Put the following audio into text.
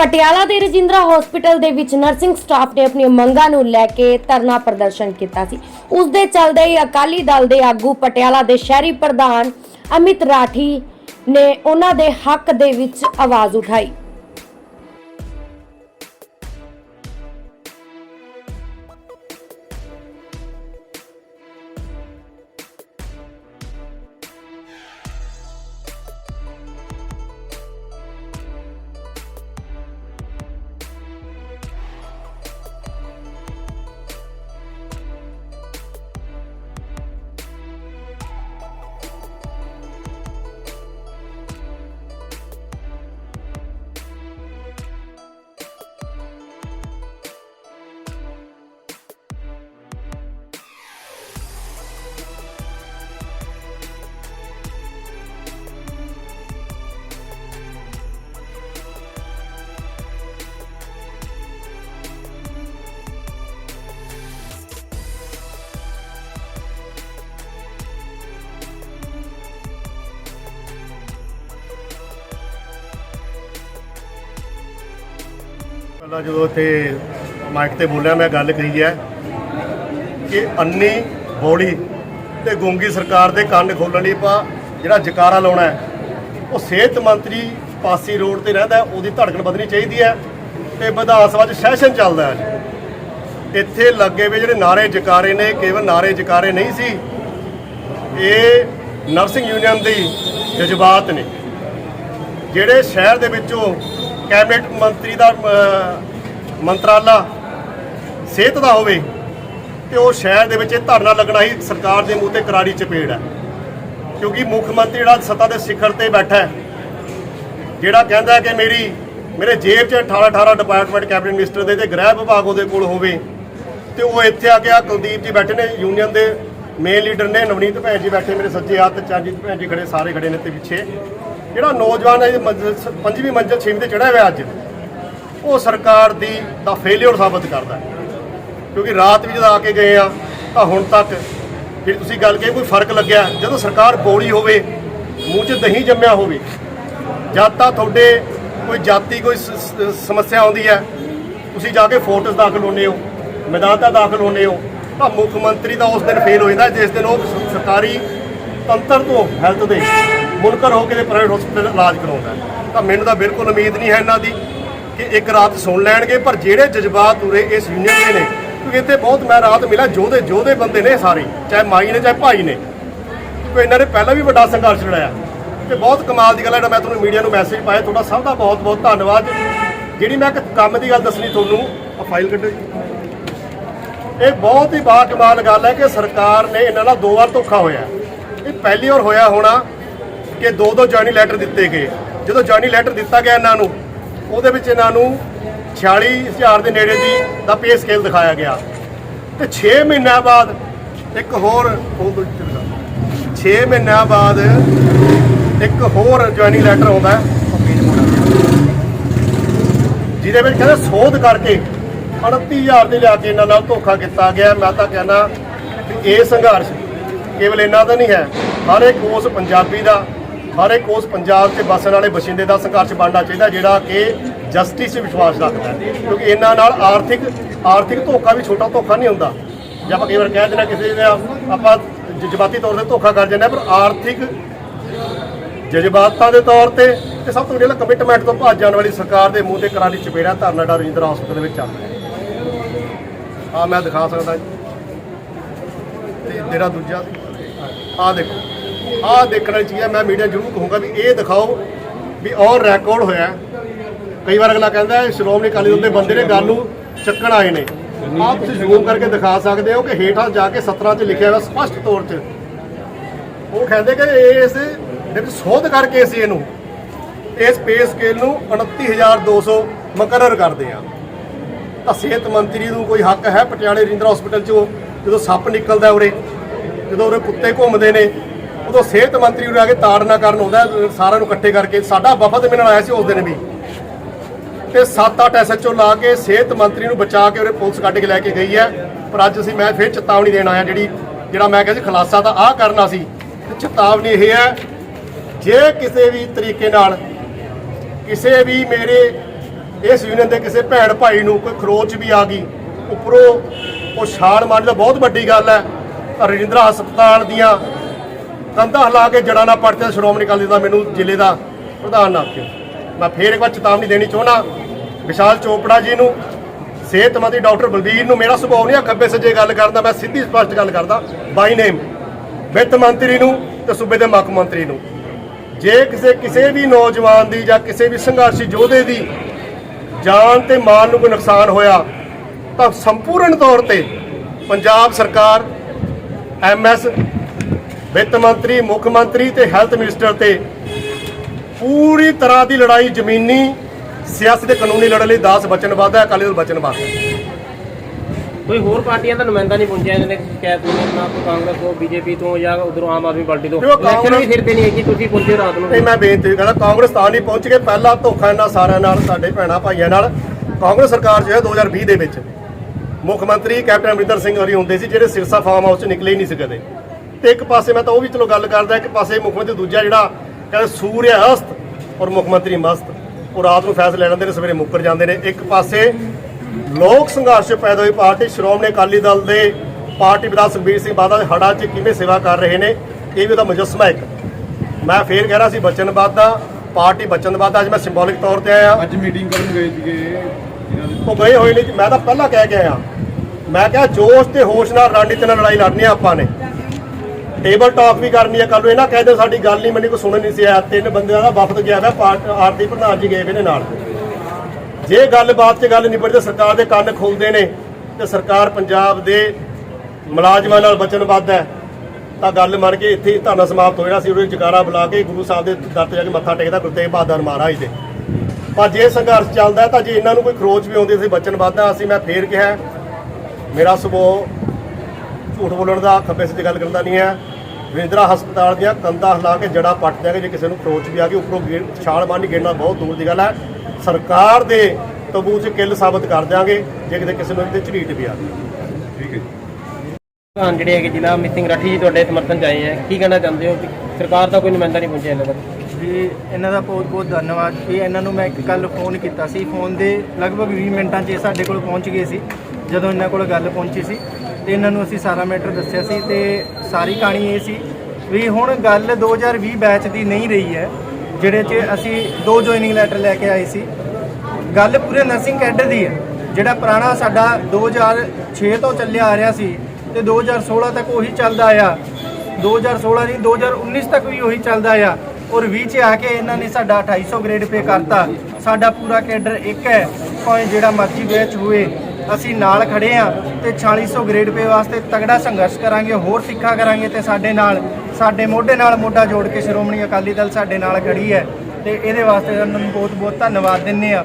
ਪਟਿਆਲਾ ਦੇ ਰਜਿੰਦਰਾ ਹਸਪੀਟਲ ਦੇ ਵਿੱਚ ਨਰਸਿੰਗ ਸਟਾਫ ਨੇ ਆਪਣੀਆਂ ਮੰਗਾਂ ਨੂੰ ਲੈ ਕੇ ਧਰਨਾ ਪ੍ਰਦਰਸ਼ਨ ਕੀਤਾ ਸੀ। ਉਸ ਦੇ ਚੱਲਦੇ ਹੀ ਅਕਾਲੀ ਦਲ ਦੇ ਆਗੂ ਪਟਿਆਲਾ ਦੇ ਸ਼ਹਿਰੀ ਪ੍ਰਧਾਨ ਅਮਿਤ ਰਾਠੀ ਨੇ ਉਹਨਾਂ ਦੇ ਹੱਕ ਦੇ ਵਿੱਚ ਆਵਾਜ਼ ਉਠਾਈ। ਪਹਿਲਾਂ ਜਦੋਂ ਇੱਥੇ ਮਾਈਕ ਤੇ ਬੋਲਿਆ, ਮੈਂ ਗੱਲ ਕਹੀ ਹੈ ਕਿ ਅੰਨੀ ਬੋੜੀ ਤੇ ਗੂੰਗੀ ਸਰਕਾਰ ਦੇ ਕੰਨ ਖੋਲਣ ਲਈ ਆਪਾਂ ਜਿਹੜਾ ਜਕਾਰਾ ਲਾਉਣਾ ਹੈ, ਉਹ ਸਿਹਤ ਮੰਤਰੀ ਪਾਸੀ ਰੋਡ ਤੇ ਰਹਿੰਦਾ ਉਹਦੀ ਧੜਕਣ ਵਧਣੀ ਚਾਹੀਦੀ ਹੈ ਤੇ ਵਿਧਾਨ ਸਭਾ 'ਚ ਸੈਸ਼ਨ ਚੱਲਦਾ ਹੈ। ਇੱਥੇ ਲੱਗੇ ਵੇ ਜਿਹੜੇ ਨਾਰੇ ਜਕਾਰੇ ਨੇ, ਕੇਵਲ ਨਾਰੇ ਜਕਾਰੇ ਨਹੀਂ ਸੀ, ਇਹ ਨਰਸਿੰਗ ਯੂਨੀਅਨ ਦੀ ਜਜ਼ਬਾਤ ਨੇ। ਜਿਹੜੇ ਸ਼ਹਿਰ ਦੇ ਵਿੱਚੋਂ ਕੈਬਨਿਟ ਮੰਤਰੀ ਦਾ ਮੰਤਰਾਲਾ ਸਿਹਤ ਦਾ ਹੋਵੇ ਤੇ ਉਹ ਸ਼ਹਿਰ ਦੇ ਵਿੱਚ ਇਹ ਧਰਨਾ ਲੱਗਣਾ ਹੀ ਸਰਕਾਰ ਦੇ ਮੂੰਹ ਤੇ ਕਰਾਰੀ ਚਪੇੜ ਹੈ। ਕਿਉਂਕਿ ਮੁੱਖ ਮੰਤਰੀ ਜਿਹੜਾ ਸੱਤਾ ਦੇ ਸਿਖਰ ਤੇ ਬੈਠਾ ਹੈ, ਜਿਹੜਾ ਕਹਿੰਦਾ ਕਿ ਮੇਰੀ, ਮੇਰੇ ਜੇਬ 'ਚ 18 18 ਡਿਪਾਰਟਮੈਂਟ ਕੈਬਨਿਟ ਮਿਨਿਸਟਰ ਦੇ ਤੇ ਗ੍ਰਹਿ ਵਿਭਾਗ ਉਹਦੇ ਕੋਲ ਹੋਵੇ, ਤੇ ਉਹ ਇੱਥੇ ਆ ਕੇ ਆ ਕੁਲਦੀਪ ਜੀ ਬੈਠੇ ਨੇ ਯੂਨੀਅਨ ਦੇ ਮੇਨ ਲੀਡਰ ਨੇ, ਨਵਨੀਤ ਭੈਣ ਜੀ ਬੈਠੇ ਮੇਰੇ ਸੱਜੇ ਹੱਥ ਤੇ ਚਰਨਜੀਤ ਭੈਣ ਜੀ ਖੜੇ, ਸਾਰੇ ਖੜੇ ਨੇ ਤੇ ਪਿੱਛੇ। ਜਿਹੜਾ ਨੌਜਵਾਨ ਹੈ ਪੰਜਵੀਂ ਮੰਜ਼ਿਲ ਛੇਵੀਂ ਤੇ ਚੜਿਆ ਹੋਇਆ ਅੱਜ, ਉਹ ਸਰਕਾਰ ਦੀ ਦਾ ਫੇਲਿਅਰ ਸਾਬਤ ਕਰਦਾ ਕਿਉਂਕਿ ਰਾਤ ਵੀ ਜਦੋਂ ਆ ਕੇ ਗਏ ਆ, ਤਾਂ ਹੁਣ ਤੱਕ ਜਿਹੜੀ ਤੁਸੀਂ ਗੱਲ ਕਹੀ ਕੋਈ ਫ਼ਰਕ ਲੱਗਿਆ, ਜਦੋਂ ਸਰਕਾਰ ਬੋੜੀ ਹੋਵੇ, ਮੂੰਹ 'ਚ ਦਹੀਂ ਜੰਮਿਆ ਹੋਵੇ, ਜਦ ਤਾਂ ਤੁਹਾਡੇ ਕੋਈ ਜਾਤੀ, ਕੋਈ ਸ- ਸਮੱਸਿਆ ਆਉਂਦੀ ਹੈ, ਤੁਸੀਂ ਜਾ ਕੇ ਫੋਰਟਸ ਦਾਖਲ ਹੁੰਦੇ ਹੋ, ਮੈਦਾਨਾਂ ਦਾਖਲ ਹੁੰਦੇ ਹੋ, ਤਾਂ ਮੁੱਖ ਮੰਤਰੀ ਦਾ ਉਸ ਦਿਨ ਫੇਲ ਹੋ ਜਾਂਦਾ, ਜਿਸ ਦਿਨ ਉਹ ਸਰਕਾਰੀ ਤੰਤਰ ਤੋਂ ਹੈਲਥ ਦੇ ਮੁਨਕਰ ਹੋ ਕੇ ਤੇ ਪ੍ਰਾਈਵੇਟ ਹਸਪੀਟਲ ਇਲਾਜ ਕਰਾਉਂਦਾ ਤਾਂ ਮੈਨੂੰ ਤਾਂ ਬਿਲਕੁਲ ਉਮੀਦ ਨਹੀਂ ਹੈ ਇਹਨਾਂ ਦੀ ਕਿ ਇੱਕ ਰਾਤ ਸੁਣ ਲੈਣਗੇ, ਪਰ ਜਿਹੜੇ ਜਜ਼ਬਾਤ ਉਰੇ ਇਸ ਯੂਨੀਅਨ ਦੇ ਨੇ, ਕਿਉਂਕਿ ਇੱਥੇ ਬਹੁਤ ਮੈਂ ਰਾਤ ਮਿਲਿਆ, ਜੋਧੇ ਜੋਧੇ ਬੰਦੇ ਨੇ ਸਾਰੇ, ਚਾਹੇ ਮਾਈ ਨੇ, ਚਾਹੇ ਭਾਈ ਨੇ। ਕਿਉਂਕਿ ਇਹਨਾਂ ਨੇ ਪਹਿਲਾਂ ਵੀ ਵੱਡਾ ਸੰਘਰਸ਼ ਲੜਾਇਆ ਤੇ ਬਹੁਤ ਕਮਾਲ ਦੀ ਗੱਲ ਹੈ, ਜਿਹੜਾ ਮੈਂ ਤੁਹਾਨੂੰ ਮੀਡੀਆ ਨੂੰ ਮੈਸੇਜ ਪਾਇਆ, ਤੁਹਾਡਾ ਸਭ ਦਾ ਬਹੁਤ ਬਹੁਤ ਧੰਨਵਾਦ। ਜਿਹੜੀ ਮੈਂ ਇੱਕ ਕੰਮ ਦੀ ਗੱਲ ਦੱਸਣੀ ਤੁਹਾਨੂੰ ਆ ਫਾਈਲ ਕੱਢੋ ਜੀ। ਇਹ ਬਹੁਤ ਹੀ ਬਾਕਮਾਲ ਗੱਲ ਹੈ ਕਿ ਸਰਕਾਰ ਨੇ ਇਹਨਾਂ ਨਾਲ ਦੋ ਵਾਰ ਧੋਖਾ ਹੋਇਆ। ਇਹ ਪਹਿਲੀ ਵਾਰ ਹੋਇਆ ਹੋਣਾ ਕਿ ਦੋ ਦੋ ਜੁਆਇਨਿੰਗ ਲੈਟਰ ਦਿੱਤੇ ਗਏ। ਜਦੋਂ ਜੁਆਇਨਿੰਗ ਲੈਟਰ ਦਿੱਤਾ ਗਿਆ ਇਹਨਾਂ ਨੂੰ, ਉਹਦੇ ਵਿੱਚ ਇਹਨਾਂ ਨੂੰ 46000 ਦੇ ਨੇੜੇ ਦੀ ਦਾ ਪੇ ਸਕੇਲ ਦਿਖਾਇਆ ਗਿਆ। ਤੇ 6 ਮਹੀਨਿਆਂ ਬਾਅਦ ਇੱਕ ਹੋਰ 6 ਮਹੀਨਿਆਂ ਬਾਅਦ ਇੱਕ ਹੋਰ ਜੁਆਇਨਿੰਗ ਲੈਟਰ ਆਉਂਦਾ ਜਿਹਦੇ ਵਿੱਚ ਕਹਿੰਦੇ ਸੋਧ ਕਰਕੇ 38000 ਦੇ ਲਿਆ ਕੇ ਇਹਨਾਂ ਨਾਲ ਧੋਖਾ ਕੀਤਾ ਗਿਆ ਮੈਂ ਤਾਂ ਕਹਿੰਦਾ ਇਹ ਸੰਘਰਸ਼ ਕੇਵਲ ਇਹਨਾਂ ਦਾ ਨਹੀਂ ਹੈ। ਹਰ ਇੱਕ ਉਸ ਪੰਜਾਬੀ ਦਾ ਹਰ ਇੱਕ ਉਸ ਪੰਜਾਬ 'ਚ ਵਸਣ ਵਾਲੇ ਬਸ਼ਿੰਦੇ ਦਾ ਸੰਘਰਸ਼ ਬਣਨਾ ਚਾਹੀਦਾ, ਜਿਹੜਾ ਕਿ ਜਸਟਿਸ 'ਚ ਵਿਸ਼ਵਾਸ ਰੱਖਦਾ ਕਿਉਂਕਿ ਇਹਨਾਂ ਨਾਲ ਆਰਥਿਕ ਆਰਥਿਕ ਧੋਖਾ ਵੀ ਛੋਟਾ ਧੋਖਾ ਨਹੀਂ ਹੁੰਦਾ। ਜੇ ਆਪਾਂ ਕਈ ਵਾਰ ਕਹਿ ਦਿੰਦੇ ਹਾਂ ਕਿਸੇ ਦੇ, ਆਪਾਂ ਜਜ਼ਬਾਤੀ ਤੌਰ ਤੇ ਧੋਖਾ ਕਰ ਜਾਂਦੇ ਹਾਂ, ਪਰ ਆਰਥਿਕ ਜਜ਼ਬਾਤਾਂ ਦੇ ਤੌਰ ਤੇ ਤੇ ਸਭ ਤੋਂ ਵੱਡੀ ਕਮਿਟਮੈਂਟ ਤੋਂ ਭੱਜ ਜਾਣ ਵਾਲੀ ਸਰਕਾਰ ਦੇ ਮੂੰਹ ਤੇ ਕਰਾਲੀ ਚਪੇੜਾ ਧਰਨਾ ਡਾ ਰਜਿੰਦਰ ਹਸਪਤਾਲ ਦੇ ਵਿੱਚ ਚੱਲ ਰਿਹਾ ਆ ਮੈਂ ਦਿਖਾ ਸਕਦਾ ਜੀ। ਤੇ ਜਿਹੜਾ ਦੂਜਾ ਆ ਦੇਖੋ। ਆਹ ਦੇਖਣ ਵਾਲੀ ਚੀਜ਼ ਹੈ ਮੈਂ ਮੀਡੀਆ ਜ਼ਰੂਰ ਕਹੂੰਗਾ ਵੀ ਇਹ ਦਿਖਾਓ ਵੀ ਔਰ ਰਿਕਾਰਡ ਹੋਇਆ ਕਈ ਵਾਰ ਅਗਲਾ ਕਹਿੰਦਾ ਹੈ, ਸ਼੍ਰੋਮਣੀ ਅਕਾਲੀ ਦਲ ਦੇ ਬੰਦੇ ਨੇ ਗੱਲ ਨੂੰ ਚੱਕਣ ਆਏ ਨੇ। ਆਹ ਤੁਸੀਂ ਜ਼ੂਮ ਕਰਕੇ ਦਿਖਾ ਸਕਦੇ ਹੋ ਕਿ ਹੇਠਾਂ ਜਾ ਕੇ 17 ਚ ਲਿਖਿਆ ਹੋਇਆ ਸਪਸ਼ਟ ਤੌਰ 'ਤੇ ਉਹ ਕਹਿੰਦੇ ਕਿ ਇਸ ਦੇ ਵਿੱਚ ਸੋਧ ਕਰਕੇ ਅਸੀਂ ਇਹਨੂੰ ਇਸ ਪੇ ਸਕੇਲ ਨੂੰ 29200 ਮੁਕਰਰ ਕਰਦੇ ਆ ਤਾਂ ਸਿਹਤ ਮੰਤਰੀ ਨੂੰ ਕੋਈ ਹੱਕ ਹੈ? ਪਟਿਆਲੇ ਰਿੰਦਰਾ ਹਸਪੀਟਲ 'ਚੋਂ ਜਦੋਂ ਸੱਪ ਨਿਕਲਦਾ ਉਰੇ ਜਦੋਂ ਉਰੇ ਕੁੱਤੇ ਘੁੰਮਦੇ ਨੇ ਉਦੋਂ ਸਿਹਤ ਮੰਤਰੀ ਨੂੰ ਆ ਕੇ ਤਾੜਨਾ ਕਰਨ ਆਉਂਦਾ, ਸਾਰਿਆਂ ਨੂੰ ਇਕੱਠੇ ਕਰਕੇ। ਸਾਡਾ ਵਫਦ ਮਿਲਣ ਆਇਆ ਸੀ ਉਸ ਦਿਨ ਵੀ। ਤੇ 7-8 ਐਸਐਚਓ ਲਾ ਕੇ ਸਿਹਤ ਮੰਤਰੀ ਨੂੰ ਬਚਾ ਕੇ ਉਰੇ ਪੁਲਿਸ ਕੱਢ ਕੇ ਲੈ ਕੇ ਗਈ ਹੈ। ਪਰ ਅੱਜ ਅਸੀਂ ਮੈਂ ਫਿਰ ਚੇਤਾਵਨੀ ਦੇਣ ਆਇਆ ਜਿਹੜੀ, ਜਿਹੜਾ ਮੈਂ ਕਿਹਾ ਸੀ ਖੁਲਾਸਾ ਤਾਂ ਆਹ ਕਰਨਾ ਸੀ। ਤੇ ਚੇਤਾਵਨੀ ਇਹ ਹੈ, ਜੇ ਕਿਸੇ ਵੀ ਤਰੀਕੇ ਨਾਲ ਕਿਸੇ ਵੀ ਮੇਰੇ ਇਸ ਯੂਨੀਅਨ ਦੇ ਕਿਸੇ ਭੈਣ ਭਾਈ ਨੂੰ ਕੋਈ ਖਰੋਚ ਵੀ ਆ ਗਈ, ਉੱਪਰੋਂ ਉਹ ਛਾਲ ਮਾਰਨ ਦਾ ਬਹੁਤ ਵੱਡੀ ਗੱਲ ਹੈ। ਰਜਿੰਦਰਾ ਹਸਪਤਾਲ ਦੀਆਂ ਕੰਧਾ ਹਿਲਾ ਕੇ ਜੜਾਂ ਨਾ ਪੜਤੇ ਸ਼੍ਰੋਮਣੀ ਅਕਾਲੀ ਦਾ, ਮੈਨੂੰ ਜ਼ਿਲ੍ਹੇ ਦਾ ਪ੍ਰਧਾਨ ਨਾ ਆਖਿਓ। ਮੈਂ ਫੇਰ ਇੱਕ ਵਾਰ ਚੇਤਾਵਨੀ ਦੇਣੀ ਚਾਹੁੰਦਾ, ਵਿਸ਼ਾਲ ਚੋਪੜਾ ਜੀ ਨੂੰ ਸਿਹਤ ਮੰਤਰੀ ਡਾਕਟਰ ਬਲਬੀਰ ਨੂੰ, ਮੇਰਾ ਸੁਭਾਅ ਨਹੀਂ ਆ ਖੱਬੇ ਸੱਜੇ ਗੱਲ ਕਰਦਾ ਮੈਂ ਸਿੱਧੀ ਸਪਸ਼ਟ ਗੱਲ ਕਰਦਾ, ਬਾਈ ਨੇਮ, ਵਿੱਤ ਮੰਤਰੀ ਨੂੰ ਤੇ ਸੂਬੇ ਦੇ ਮੁੱਖ ਮੰਤਰੀ ਨੂੰ। ਜੇ ਕਿਸੇ ਕਿਸੇ ਵੀ ਨੌਜਵਾਨ ਦੀ ਜਾਂ ਕਿਸੇ ਵੀ ਸੰਘਰਸ਼ੀ ਯੋਧੇ ਦੀ ਜਾਨ ਤੇ ਮਾਲ ਨੂੰ ਕੋਈ ਨੁਕਸਾਨ ਹੋਇਆ, ਤਾਂ ਸੰਪੂਰਨ ਤੌਰ ਤੇ ਪੰਜਾਬ ਸਰਕਾਰ ਐਮਐਸ ਵਿੱਤ ਮੰਤਰੀ ਮੁੱਖ ਮੰਤਰੀ ਤੇ ਹੈਲਥ ਮਿਨਿਸਟਰ ਤੇ ਪੂਰੀ ਤਰ੍ਹਾਂ ਦੀ ਲੜਾਈ ਜ਼ਮੀਨੀ ਸਿਆਸੀ ਤੇ ਕਾਨੂੰਨੀ ਲੜਾਈ ਲਈ 10 ਵਚਨਬੱਧ ਹੈ ਅਕਾਲੀ ਦਲ ਵਚਨਬੱਧ ਹੈ ਕੋਈ ਹੋਰ ਪਾਰਟੀਆਂ ਦਾ ਨੁਮਾਇੰਦਾ ਨਹੀਂ ਪਹੁੰਚਿਆ ਇਹਨਾਂ ਨੇ ਸ਼ਿਕਾਇਤ ਨਹੀਂ ਨਾ ਕੋਈ ਕਾਂਗਰਸ ਤੋਂ ਬੀਜੇਪੀ ਤੋਂ ਜਾਂ ਉਧਰੋਂ ਆਮ ਆਦਮੀ ਪਾਰਟੀ ਤੋਂ? ਇਲੈਕਸ਼ਨ ਵੀ ਫਿਰਦੇ ਨਹੀਂ ਕਿ ਤੁਸੀਂ ਪਹੁੰਚੇ ਰਾਤ ਨੂੰ। ਨਹੀਂ ਮੈਂ ਬੇਨਤੀ ਕਰਦਾ ਕਾਂਗਰਸ ਤਾਂ ਨਹੀਂ ਪਹੁੰਚ ਕੇ ਪਹਿਲਾ ਧੋਖਾ ਇਹਨਾਂ ਸਾਰਿਆਂ ਨਾਲ ਸਾਡੇ ਭੈਣਾਂ ਭਾਈਆਂ ਨਾਲ। ਕਾਂਗਰਸ ਸਰਕਾਰ ਜੋ ਹੈ 2020 ਦੇ ਵਿੱਚ ਮੁੱਖ ਮੰਤਰੀ ਕੈਪਟਨ ਅਮਰਿੰਦਰ ਸਿੰਘ ਹੋਰੀ ਹੁੰਦੇ ਸੀ ਜਿਹੜੇ ਸਿਰਸਾ ਫਾਰਮ ਹਾਊਸ ਚ ਨਿਕਲੇ ਹੀ ਨਹੀਂ ਸੀ ਕਦੇ। ਤੇ ਇੱਕ ਪਾਸੇ ਮੈਂ ਤਾਂ ਉਹ ਵੀ ਚਲੋ ਗੱਲ ਕਰਦਾ ਇੱਕ ਪਾਸੇ ਮੁੱਖ ਮੰਤਰੀ ਦੂਜਾ ਜਿਹੜਾ ਕਹਿੰਦੇ ਸੂਰਿਆ ਅਸਤ ਔਰ ਮੁੱਖ ਮੰਤਰੀ ਮਸਤ ਉਹ ਰਾਤ ਨੂੰ ਫੈਸਲੇ ਲੈਂਦੇ ਨੇ ਸਵੇਰੇ ਮੁੱਕਰ ਜਾਂਦੇ ਨੇ। ਇੱਕ ਪਾਸੇ ਲੋਕ ਸੰਘਰਸ਼ ਪੈਦਾ ਹੋਈ ਪਾਰਟੀ ਸ਼੍ਰੋਮਣੀ ਅਕਾਲੀ ਦਲ ਦੇ ਪਾਰਟੀ ਵਿਧਾਇਕ ਸੁਖਬੀਰ ਸਿੰਘ ਬਾਦਲ ਦੇ ਹੜ੍ਹਾਂ 'ਚ ਕਿਵੇਂ ਸੇਵਾ ਕਰ ਰਹੇ ਨੇ ਇਹ ਵੀ ਉਹਦਾ ਮੁਜੱਸਮਾ ਇੱਕ। ਮੈਂ ਫੇਰ ਕਹਿ ਰਿਹਾ ਸੀ ਬਚਨਬੱਧ ਦਾ ਪਾਰਟੀ ਬਚਨਬੱਧ ਆ, ਅੱਜ ਮੈਂ ਸਿੰਬੋਲਿਕ ਤੌਰ ਤੇ ਆਇਆ। ਅੱਜ ਮੀਟਿੰਗ ਕਰਨ ਗਏ ਸੀਗੇ। ਉਹ ਗਏ ਹੋਏ ਨਹੀਂ ਮੈਂ ਤਾਂ ਪਹਿਲਾਂ ਕਹਿ ਕੇ ਆਇਆ। ਮੈਂ ਕਿਹਾ ਜੋਸ਼ ਤੇ ਹੋਸ਼ ਨਾਲ ਰਣਨੀਤੀ ਨਾਲ ਲੜਾਈ ਲੜਨੀ ਆ ਆਪਾਂ ਨੇ। ਟੇਬਲ ਟਾਕ ਵੀ ਕਰਨੀ ਆ ਕੱਲ ਨੂੰ ਇਹਨਾਂ ਕਹਿੰਦੇ ਸਾਡੀ ਗੱਲ ਨਹੀਂ, ਮੈਨੂੰ ਕੋਈ ਸੁਣਨ ਨਹੀਂ ਸੀ ਆਇਆ। ਤਿੰਨ ਬੰਦਿਆਂ ਦਾ ਵਫਦ ਗਿਆ ਹੋਇਆ ਪਾਰਟ ਆਰਤੀ ਪ੍ਰਧਾਨ ਜੀ ਗਏ ਹੋਏ ਨੇ ਨਾਲ। ਜੇ ਗੱਲਬਾਤ 'ਚ ਗੱਲ ਨਿਬੜ ਜੇ ਸਰਕਾਰ ਦੇ ਕੰਨ ਖੋਲਦੇ ਨੇ ਤੇ ਸਰਕਾਰ ਪੰਜਾਬ ਦੇ ਮੁਲਾਜ਼ਮਾਂ ਨਾਲ ਵਚਨਬੱਧ ਹੈ, ਤਾਂ ਗੱਲ ਮੰਨ ਕੇ ਇੱਥੇ ਧਰਨਾ ਸਮਾਪਤ ਹੋ ਜਾਣਾ ਸੀ, ਉਹਦੇ ਜਕਾਰਾ ਬੁਲਾ ਕੇ ਗੁਰੂ ਸਾਹਿਬ ਦੇ ਦਰ ਤੇ ਜਾ ਕੇ ਮੱਥਾ ਟੇਕਦਾ ਗੁਰੂ ਤੇਗ ਬਹਾਦਰ ਮਹਾਰਾਜ ਦੇ। ਪਰ ਜੇ ਸੰਘਰਸ਼ ਚੱਲਦਾ ਤਾਂ ਜੇ ਇਹਨਾਂ ਨੂੰ ਕੋਈ ਖਰੋਚ ਵੀ ਆਉਂਦੀ ਸੀ ਵਚਨਬੱਧ ਹਾਂ, ਅਸੀਂ ਮੈਂ ਫੇਰ ਕਿਹਾ, ਮੇਰਾ ਸੁਭਾਅ ਝੂਠ ਬੋਲਣ ਦਾ ਖੱਬੇ ਸੱਜੇ ਗੱਲ ਕਰਨ ਦਾ ਨਹੀਂ ਹੈ। ਵਿੰਦਰਾ ਹਸਪਤਾਲ ਦੀਆਂ ਕੰਧਾਂ ਹਿਲਾ ਕੇ ਜੜਾ ਪੱਟ ਦਿਆਂਗੇ ਜੇ ਕਿਸੇ ਨੂੰ ਖਰੋਚ ਵੀ ਆ ਗਈ ਉੱਪਰੋਂ ਗੇ- ਛਾਲ ਮਾਰਨੀ ਗੇੜਨਾ ਬਹੁਤ ਦੂਰ ਦੀ ਗੱਲ ਹੈ। ਸਰਕਾਰ ਦੇ ਤਬੂ 'ਚ ਕਿੱਲ ਸਾਬਤ ਕਰ ਦਿਆਂਗੇ ਜੇ ਕਿਤੇ ਕਿਸੇ ਨੂੰ ਇਹਦੇ ਝਰੀਟ ਵੀ ਆ ਗਈ। ਠੀਕ ਹੈ ਜੀ। ਪ੍ਰਧਾਨ ਜਿਹੜੇ ਹੈਗੇ ਜ਼ਿਲ੍ਹਾ ਸਿੰਘ ਰਾਠੀ ਜੀ ਤੁਹਾਡੇ ਸਮਰਥਨ ਚ ਆਏ ਹੈ ਕੀ ਕਹਿਣਾ ਚਾਹੁੰਦੇ ਹੋ? ਕਿ ਸਰਕਾਰ ਦਾ ਕੋਈ ਨੁਮਾਇੰਦਾ ਨਹੀਂ ਪਹੁੰਚਿਆ ਇਹਨਾਂ ਤੱਕ ਜੀ ਇਹਨਾਂ ਦਾ ਬਹੁਤ ਬਹੁਤ ਧੰਨਵਾਦ। ਜੀ ਇਹਨਾਂ ਨੂੰ ਮੈਂ ਇੱਕ ਕੱਲ ਫੋਨ ਕੀਤਾ ਸੀ। ਫੋਨ ਦੇ ਲਗਭਗ 20 ਮਿੰਟਾਂ 'ਚ ਇਹ ਸਾਡੇ ਕੋਲ ਪਹੁੰਚ ਗਏ ਸੀ ਜਦੋਂ ਇਹਨਾਂ ਕੋਲ ਗੱਲ ਪਹੁੰਚੀ ਸੀ। ਤੇ ਇਹਨਾਂ ਨੂੰ ਅਸੀਂ ਸਾਰਾ ਮੈਟਰ ਦੱਸਿਆ ਸੀ ਤੇ ਸਾਰੀ ਕਹਾਣੀ ਇਹ ਸੀ ਵੀ ਹੁਣ ਗੱਲ 2020 ਬੈਚ ਦੀ ਨਹੀਂ ਰਹੀ ਹੈ, ਜਿਹੜੇ 'ਚ ਅਸੀਂ ਦੋ ਜੁਆਇਨਿੰਗ ਲੈਟਰ ਲੈ ਕੇ ਆਏ ਸੀ। ਗੱਲ ਪੂਰੇ ਨਰਸਿੰਗ ਕੈਡਰ ਦੀ ਹੈ, ਜਿਹੜਾ ਪੁਰਾਣਾ ਸਾਡਾ 2006 ਤੋਂ ਚੱਲਿਆ ਆ ਰਿਹਾ ਸੀ ਤੇ 2016 ਤੱਕ ਉਹੀ ਚੱਲਦਾ ਆ 2016 ਨਹੀਂ 2019 ਤੱਕ ਵੀ ਉਹੀ ਚੱਲਦਾ ਆਇਆ। ਔਰ 20 ਚ ਆ ਕੇ ਇਹਨਾਂ ਨੇ ਸਾਡਾ 2800 ਗ੍ਰੇਡ ਪੇ ਕਰਤਾ। ਸਾਡਾ ਪੂਰਾ ਕੈਡਰ ਇੱਕ ਹੈ, ਭਾਵੇਂ ਜਿਹੜਾ ਮਰਜ਼ੀ ਬੈਚ ਹੋਵੇ। ਅਸੀਂ ਨਾਲ ਖੜੇ ਆ ਤੇ 4600 ਗ੍ਰੇਡ ਪੇ ਵਾਸਤੇ ਤਗੜਾ ਸੰਘਰਸ਼ ਕਰਾਂਗੇ, ਹੋਰ ਸਿੱਖਾ ਕਰਾਂਗੇ ਤੇ ਸਾਡੇ ਨਾਲ, ਸਾਡੇ ਮੋਢੇ ਨਾਲ ਮੋਢਾ ਜੋੜ ਕੇ ਸ਼੍ਰੋਮਣੀ ਅਕਾਲੀ ਦਲ ਸਾਡੇ ਨਾਲ ਖੜੀ ਹੈ ਤੇ ਇਹਦੇ ਵਾਸਤੇ ਉਹਨਾਂ ਨੂੰ ਬਹੁਤ ਬਹੁਤ ਧੰਨਵਾਦ ਦਿੰਨੇ ਆ।